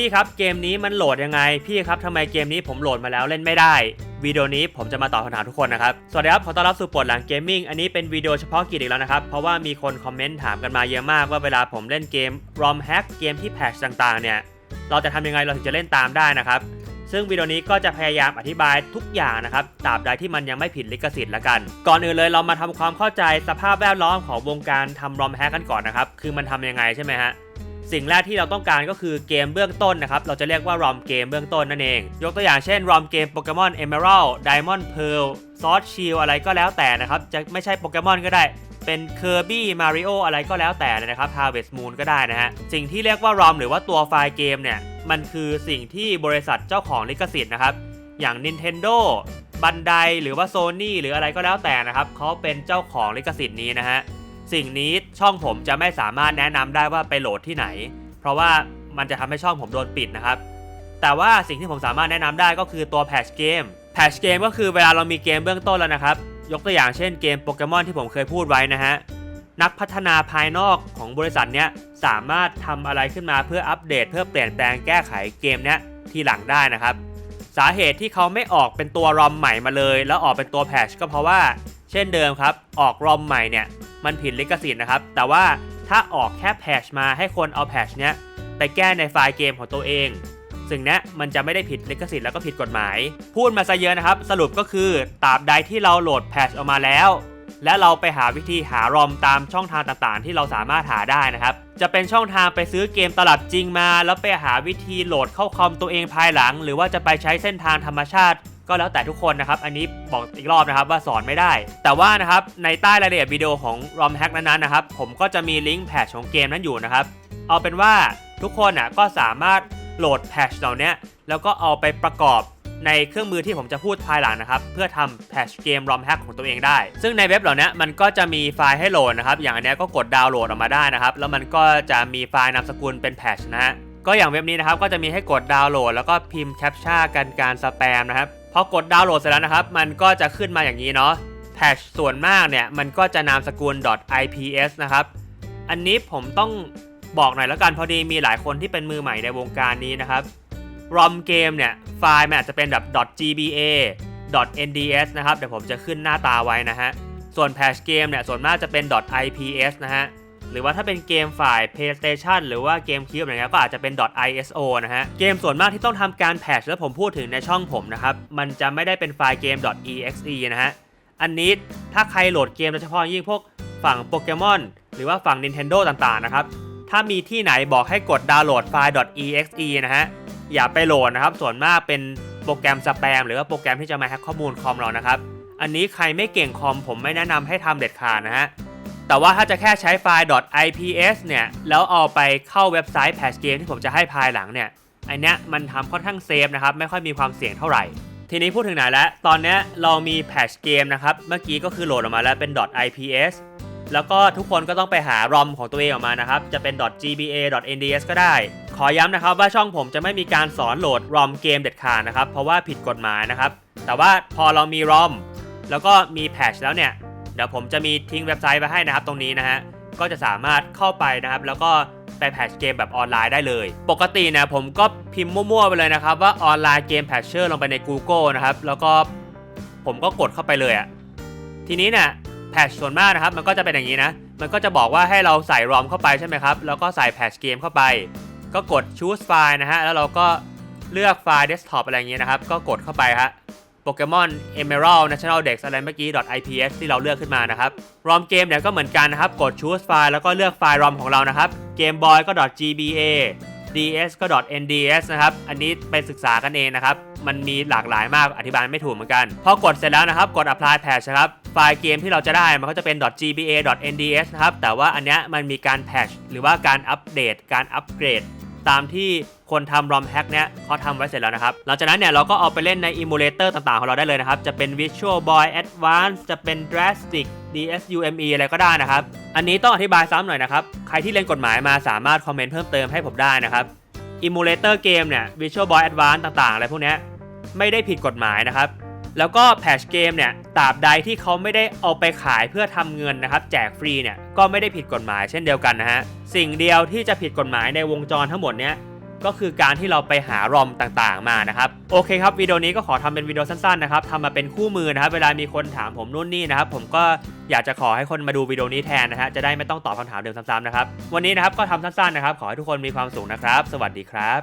พี่ครับเกมนี้มันโหลดยังไง พี่ครับทำไมเกมนี้ผมโหลดมาแล้วเล่นไม่ได้วิดีโอนี้ผมจะมาตอบคำถามทุกคนนะครับ สวัสดีครับ ขอต้อนรับสู่ปวดหลังเกมมิ่ง อันนี้เป็นวิดีโอเฉพาะกิจอีกแล้วนะครับ เพราะว่ามีคนคอมเมนต์ถามกันมาเยอะมากว่าเวลาผมเล่นเกม ROM hack เกมที่แพชต่างๆ เนี่ย เราจะทำยังไงเราถึงจะเล่นตามได้นะครับ ซึ่งวิดีโอนี้ก็จะพยายามอธิบายทุกอย่างนะครับ ตราบใดที่มันยังไม่ผิดลิขสิทธิ์ละกัน ก่อนอื่นเลยเรามาทำความเข้าใจสภาพแวดล้อมของวงการทำ ROM hack กันก่อนนะครับ คือมันทำยังไงใช่ไหมฮะ สิ่งแรกที่เราต้องการก็คือเกมเบื้องต้นนะครับ เราจะเรียกว่า ROM เกมเบื้องต้นนั่นเอง ยกตัวอย่างเช่น ROM เกมโปเกมอน Emerald Diamond Pearl Sword Shield อะไรก็แล้วแต่นะครับ จะไม่ใช่โปเกมอนก็ได้เป็น Kirby Mario ออะไรก็แล้วแต่เลยนะครับ Harvest Moon ก็ได้นะฮะ สิ่งที่เรียกว่า ROM หรือว่าตัวไฟล์เกมเนี่ย มันคือสิ่งที่บริษัทเจ้าของลิขสิทธิ์นะครับ อย่าง Nintendo บันไดหรือว่า Sony หรืออะไรก็แล้วแต่นะครับเขาเป็นเจ้าของลิขสิทธิ์นี้นะฮะ สิ่งนี้ช่องผมจะไม่สามารถแนะนำได้ว่าไปโหลดที่ไหน เพราะว่ามันจะทำให้ช่องผมโดนปิดนะครับ แต่ว่าสิ่งที่ผมสามารถแนะนำได้ก็คือตัวแพชเกมแพชเกมก็คือเวลาเรามีเกมเบื้องต้นแล้วนะครับ ยกตัวอย่างเช่นเกมโปเกมอนที่ผมเคยพูดไว้นะฮะนักพัฒนาภายนอกของบริษัทเนี้ยสามารถทำอะไรขึ้นมาเพื่ออัปเดต เพื่อเปลี่ยนแปลงแก้ไขเกมเนี้ยทีหลังได้นะครับ สาเหตุที่เขาไม่ออกเป็นตัวรอมใหม่มาเลย แล้วออกเป็นตัวแพชก็เพราะว่า เช่นเดิมครับ ออกรอมใหม่เนี่ยมันผิดลิขสิทธิ์นะครับ แต่ว่าถ้าออกแค่แพชมาให้คนเอาแพชเนี้ยไปแก้ในไฟล์เกมของตัวเองสิ่งนี้มันจะไม่ได้ผิดลิขสิทธิ์แล้วก็ผิดกฎหมาย พูดมาซะเยอะนะครับ สรุปก็คือตราบใดที่เราโหลดแพชออกมาแล้ว และเราไปหาวิธีหารอมตามช่องทางต่างๆ ที่เราสามารถหาได้นะครับ จะเป็นช่องทางไปซื้อเกมตลับจริงมา แล้วไปหาวิธีโหลดเข้าคอมตัวเองภายหลัง หรือว่าจะไปใช้เส้นทางธรรมชาติ ก็แล้วแต่ทุกคนนะครับ อันนี้บอกอีกรอบนะครับว่าสอนไม่ได้ แต่ว่านะครับในใต้รายละเอียดวิดีโอของ ROM hack นั้นๆนะครับ ผมก็จะมีลิงก์แพทชของเกมนั้นอยู่นะครับ เอาเป็นว่าทุกคนอะก็สามารถโหลดแพทชเหล่านี้แล้วก็เอาไปประกอบในเครื่องมือที่ผมจะพูดภายหลังนะครับ เพื่อทำแพชเกม ROM hack ของตัวเองได้ ซึ่งในเว็บเหล่านี้มันก็จะมีไฟล์ให้โหลดนะครับ อย่างอันนี้ก็กดดาวน์โหลดออกมาได้นะครับ แล้วมันก็จะมีไฟล์นามสกุลเป็นแพชนะฮะก็อย่างเว็บนี้นะครับก็จะมีให้กดดาวน์โหลด แล้วก็พิมพ์แคปชั่นกันการสแปมนะครับพอกดดาวน์โหลดเสร็จแล้วนะครับ มันก็จะขึ้นมาอย่างนี้เนาะแพชส่วนมากเนี่ย มันก็จะนามสกุล .ips นะครับ อันนี้ผมต้องบอกหน่อยแล้วกันพอดีมีหลายคนที่เป็นมือใหม่ในวงการนี้นะครับ ROM เกมเนี่ย ไฟล์มันอาจจะเป็นแบบ .gba .nds นะครับ เดี๋ยวผมจะขึ้นหน้าตาไว้นะฮะ ส่วนแพชเกมเนี่ย ส่วนมากจะเป็น .ips นะฮะ หรือว่าถ้าเป็นเกมฝ่าย PlayStation หรือว่าเกมคิวอะไรเงี้ยก็อาจจะเป็น .iso นะฮะ เกมส่วนมากที่ต้องทำการแพชแล้วผมพูดถึงในช่องผมนะครับ มันจะไม่ได้เป็นไฟล์เกม .exe นะฮะ อันนี้ถ้าใครโหลดเกมโดยเฉพาะยิ่งพวกฝั่งโปเกมอนหรือว่าฝั่ง Nintendo ต่างๆนะครับ ถ้ามีที่ไหนบอกให้กดดาวน์โหลดไฟล์ .exe นะฮะ อย่าไปโหลดนะครับ ส่วนมากเป็นโปรแกรมสแปมหรือว่าโปรแกรมที่จะมาแฮกข้อมูลคอมเรานะครับ อันนี้ใครไม่เก่งคอมผมไม่แนะนำให้ทำเด็ดขาดนะฮะ แต่ว่าถ้าจะแค่ใช้ไฟล์ .ips เนี่ย แล้วเอาไปเข้าเว็บไซต์แพชเกมที่ผมจะให้ภายหลังเนี่ยอันเนี้ยมันทำค่อนข้างเซฟนะครับ ไม่ค่อยมีความเสี่ยงเท่าไหร่ ทีนี้พูดถึงไหนแล้ว ตอนนี้เรามีแพชเกมนะครับ เมื่อกี้ก็คือโหลดออกมาแล้วเป็น .ips แล้วก็ทุกคนก็ต้องไปหา ROM ของตัวเองออกมานะครับ จะเป็น .gba .nds ก็ได้ ขอย้ำนะครับว่าช่องผมจะไม่มีการสอนโหลด ROM เกมเด็ดขาดนะครับ เพราะว่าผิดกฎหมายนะครับ แต่ว่าพอเรามี ROM แล้วก็มีแพชแล้วเนี่ย เดี๋ยวผมจะมีทิ้งเว็บไซต์ไว้ให้นะครับตรงนี้นะฮะก็จะสามารถเข้าไปนะครับ แล้วก็ไปแพชเกมแบบออนไลน์ได้เลย ปกตินี่ยผมก็พิมพ์มั่วๆไปเลยนะครับ ว่าออนไลน์เกมแพชเชอร์ลงไปใน Google นะครับ แล้วก็ผมก็กดเข้าไปเลยอะทีนี้เนี่ยแพชส่วนมากนะครับ มันก็จะเป็นอย่างนี้นะ มันก็จะบอกว่าให้เราใส่ ROM เข้าไปใช่ไหมครับ แล้วก็ใส่แพชเกมเข้าไป ก็กด choose file นะฮะแล้วเราก็เลือกไฟล์ desktop อะไรอย่างเงี้ยนะครับ ก็กดเข้าไปฮะ โปเกมอน Emerald National Dex อะไรเมื่อกี้ .ips ที่เราเลือกขึ้นมานะครับ ROM เกมเนี่ยก็เหมือนกันนะครับ กด choose file แล้วก็เลือกไฟล์ ROM ของเรานะครับ Game Boy ก็ .gba DS ก็ .nds นะครับ อันนี้ไปศึกษากันเองนะครับ มันมีหลากหลายมากอธิบายไม่ถูกเหมือนกัน พอกดเสร็จแล้วนะครับ กด apply patch นะครับ ไฟล์เกมที่เราจะได้มันก็จะเป็น .gba .nds นะครับ แต่ว่าอันเนี้ยมันมีการ patch หรือว่าการอัปเดต การอัปเกรด ตามที่คนทำ ROM hack เนี้ยเขาทำไว้เสร็จแล้วนะครับ หลังจากนั้นเนี่ยเราก็เอาไปเล่นใน emulator ต่างๆ ของเราได้เลยนะครับ จะเป็น Visual Boy Advance จะเป็น Drastic DSUME อะไรก็ได้นะครับ อันนี้ต้องอธิบายซ้ำหน่อยนะครับ ใครที่เรียนกฎหมายมาสามารถคอมเมนต์เพิ่มเติมให้ผมได้นะครับ emulator เกมเนี่ย Visual Boy Advance ต่างๆ อะไรพวกเนี้ยไม่ได้ผิดกฎหมายนะครับ แล้วก็แพชเกมเนี่ยตราบใดที่เขาไม่ได้เอาไปขายเพื่อทำเงินนะครับแจกฟรีเนี่ยก็ไม่ได้ผิดกฎหมายเช่นเดียวกันนะฮะสิ่งเดียวที่จะผิดกฎหมายในวงจรทั้งหมดเนี้ยก็คือการที่เราไปหารอมต่างๆมานะครับโอเคครับวิดีโอนี้ก็ขอทำเป็นวิดีโอสั้นๆนะครับทำมาเป็นคู่มือนะครับเวลามีคนถามผมนู่นนี่นะครับผมก็อยากจะขอให้คนมาดูวิดีโอนี้แทนนะฮะจะได้ไม่ต้องตอบคำถามเดิมซ้ำๆนะครับวันนี้นะครับก็ทำสั้นๆนะครับขอให้ทุกคนมีความสุขนะครับ สวัสดีครับ